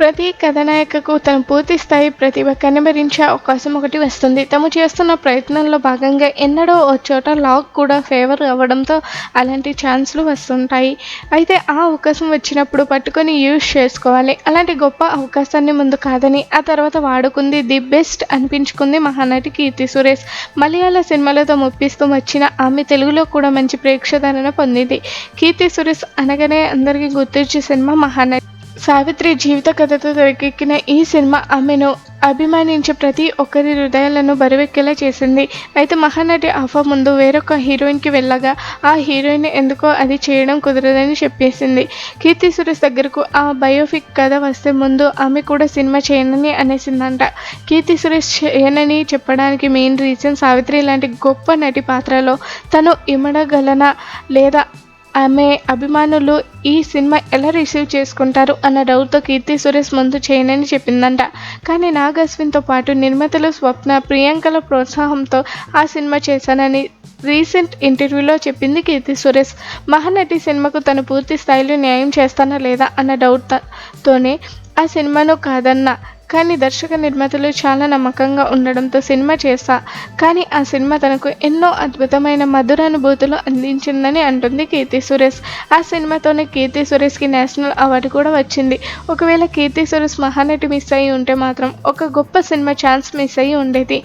ప్రతి కథానాయకకు తన పూర్తి స్థాయి ప్రతిభ కనబరించే అవకాశం ఒకటి వస్తుంది. తాము చేస్తున్న ప్రయత్నంలో భాగంగా ఎన్నడో ఓ చోట లాక్ కూడా ఫేవర్ అవ్వడంతో అలాంటి ఛాన్స్లు వస్తుంటాయి. అయితే ఆ అవకాశం వచ్చినప్పుడు పట్టుకొని యూజ్ చేసుకోవాలి. అలాంటి గొప్ప అవకాశాన్ని ముందు కాదని ఆ తర్వాత వాడుకుంది ది బెస్ట్ అనిపించుకుంది మహానటి కీర్తి సురేష్. మలయాళ సినిమాలతో ముప్పిస్తూ వచ్చిన ఆమె తెలుగులో కూడా మంచి ప్రేక్షకులను పొందింది. కీర్తి సురేష్ అనగానే అందరికీ గుర్తించే సినిమా మహానటి. సావిత్రి జీవిత కథతో తెరకెక్కిన ఈ సినిమా ఆమెను అభిమానించే ప్రతి ఒక్కరి హృదయాలను బరువెక్కేలా చేసింది. అయితే మహానటి ఆఫా ముందు వేరొక హీరోయిన్కి వెళ్ళగా ఆ హీరోయిన్ ఎందుకో అది చేయడం కుదరదని చెప్పేసింది. కీర్తి సురేష్ దగ్గరకు ఆ బయోపిక్ కథ వస్తే ముందు ఆమె కూడా సినిమా చేయనని అనేసిందంట. కీర్తి సురేష్ చేయనని చెప్పడానికి మెయిన్ రీజన్ సావిత్రి లాంటి గొప్ప నటి పాత్రలో తను ఇమడగలనా లేదా ఆమె అభిమానులు ఈ సినిమా ఎలా రిసీవ్ చేసుకుంటారు అన్న డౌట్తో కీర్తి సురేష్ ముందు చేయనని చెప్పిందంట. కానీ నాగ్ అశ్విన్తో పాటు నిర్మాతలు స్వప్న ప్రియాంకల ప్రోత్సాహంతో ఆ సినిమా చేశానని రీసెంట్ ఇంటర్వ్యూలో చెప్పింది కీర్తి సురేష్. మహానటి సినిమాకు తను పూర్తి స్థాయిలో న్యాయం చేస్తానా లేదా అన్న డౌట్తోనే ఆ సినిమాను కాదన్న కానీ దర్శక నిర్మాతలు చాలా నమ్మకంగా ఉండడంతో సినిమా చేశా కానీ ఆ సినిమా తనకు ఎన్నో అద్భుతమైన మధురానుభూతులు అందించిందని అంటుంది కీర్తి సురేష్. ఆ సినిమాతోనే కీర్తి సురేష్కి నేషనల్ అవార్డు కూడా వచ్చింది. ఒకవేళ కీర్తి సురేష్ మహానటి మిస్ అయ్యి ఉంటే మాత్రం ఒక గొప్ప సినిమా ఛాన్స్ మిస్ అయ్యి ఉండేది.